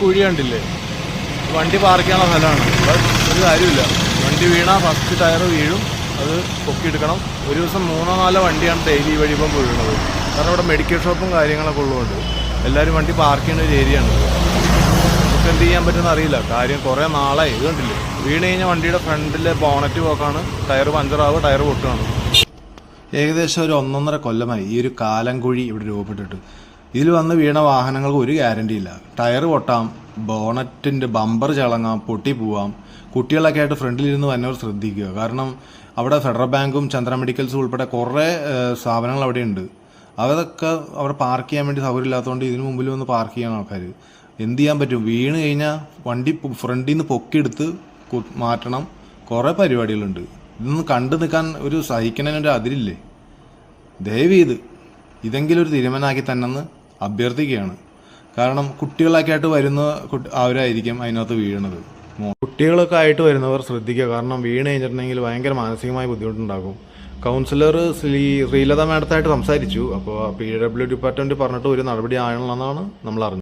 കുഴി കണ്ടില്ലേ? വണ്ടി പാർക്ക് സ്ഥലമാണ്. ഒരു കാര്യമില്ല വണ്ടി വീണാൽ ഫസ്റ്റ് ടയർ വീഴും. അത് പൊക്കിയെടുക്കണം. ഒരു ദിവസം മൂന്നോ നാലോ വണ്ടിയാണ് ഡെയിലി വഴി ഇപ്പം വീഴുന്നത് കാരണം ഇവിടെ മെഡിക്കൽ ഷോപ്പും കാര്യങ്ങളൊക്കെ ഉള്ളതുകൊണ്ട് എല്ലാവരും വണ്ടി പാർക്ക് ചെയ്യുന്ന ഒരു ഏരിയ ആണ് നമുക്ക് എന്ത് ചെയ്യാൻ പറ്റുമെന്ന് അറിയില്ല. കാര്യം കുറേ നാളായി. ഇത് കണ്ടില്ലേ? വീണ് കഴിഞ്ഞാൽ വണ്ടിയുടെ ഫ്രണ്ടിലെ ബോണറ്റ് പോക്കാണ് ടയർ പഞ്ചറാവുക ടയർ പൊട്ടുകയാണ്. ഏകദേശം ഒരു ഒന്നൊന്നര കൊല്ലമായി ഈ ഒരു കാലം കുഴി ഇവിടെ രൂപപ്പെട്ടിട്ട്. ഇതിൽ വന്ന് വീണ വാഹനങ്ങൾക്ക് ഒരു ഗ്യാരണ്ടി ഇല്ല. ടയർ പൊട്ടാം ബോണറ്റിന്റെ ബമ്പർ ചളങ്ങാം പൊട്ടി പോവാം. കുട്ടികളൊക്കെ ആയിട്ട് ഫ്രണ്ടിലിരുന്ന് വന്നവർ ശ്രദ്ധിക്കുക. കാരണം അവിടെ ഫെഡറൽ ബാങ്കും ചന്ദ്ര മെഡിക്കൽസും ഉൾപ്പെടെ കുറേ സ്ഥാപനങ്ങൾ അവിടെ ഉണ്ട്. അതൊക്കെ അവിടെ പാർക്ക് ചെയ്യാൻ വേണ്ടി സൗകര്യമില്ലാത്തതുകൊണ്ട് ഇതിന് മുമ്പിൽ വന്ന് പാർക്ക് ചെയ്യണം ആൾക്കാർ എന്ത് ചെയ്യാൻ പറ്റും? വീണ് കഴിഞ്ഞാൽ വണ്ടി ഫ്രണ്ടിൽ നിന്ന് പൊക്കിയെടുത്ത് മാറ്റണം. കുറേ പരിപാടികളുണ്ട്. ഇതൊന്നും കണ്ടു നിൽക്കാൻ ഒരു സഹിക്കണതിനൊരു അതിരില്ലേ? ദയവ് ചെയ്ത് ഇതെങ്കിലും ഒരു തീരുമാനമാക്കി തന്നെന്ന് അഭ്യർത്ഥിക്കുകയാണ്. കാരണം കുട്ടികളൊക്കെ ആയിട്ട് വരുന്ന അവരായിരിക്കും അതിനകത്ത് വീഴണത് കുട്ടികളൊക്കെ ആയിട്ട് വരുന്നവർ ശ്രദ്ധിക്കുക. കാരണം വീണ് കഴിഞ്ഞിട്ടുണ്ടെങ്കിൽ ഭയങ്കര മാനസികമായ ബുദ്ധിമുട്ടുണ്ടാകും. കൗൺസിലർ ശ്രീ ശ്രീലത മാഡത്തായിട്ട് സംസാരിച്ചു. അപ്പോൾ പി ഡബ്ല്യു ഡിപ്പാർട്ട്മെന്റ് പറഞ്ഞിട്ട് ഒരു നടപടി ആകണമെന്നാണ് നമ്മൾ അറിഞ്ഞത്